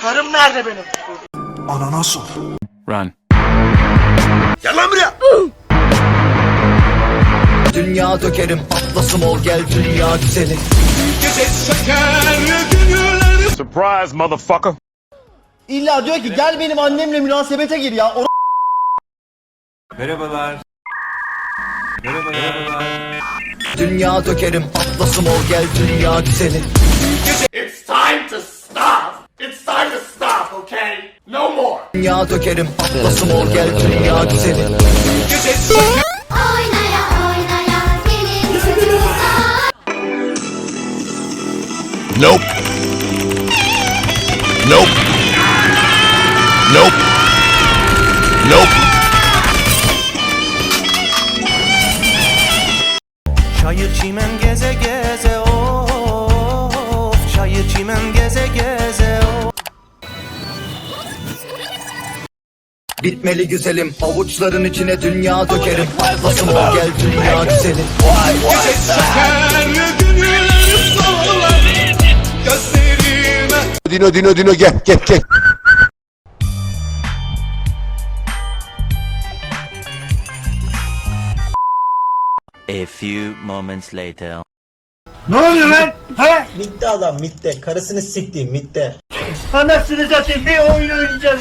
Karım nerede benim? Run. Gel lan buraya. Dünya dökerim atlasım ol gel dünya güzeli Surprise, motherfucker. İlla diyor ki gel benim annemle münasebete gir ya. O Dünya dökerim atlasım ol gel dünya güzeli It's time to stop. It's time to stop, okay? Dünya dökerim atlasım ol gel dünya güzeli Oynaya oynaya gelin çocuklar. Nope. Nope. Nope. Nope. Çayır çimen geze geze of Çayır çimen geze Bitmeli güzelim avuçların içine dünya dökerim ol gel dünya güzeli Dino Dino Dino gel gel gel. A few moments later Mitte adam mitte. Karısını siktiğim mitte. anasını satayım bir oyun oynayacağız.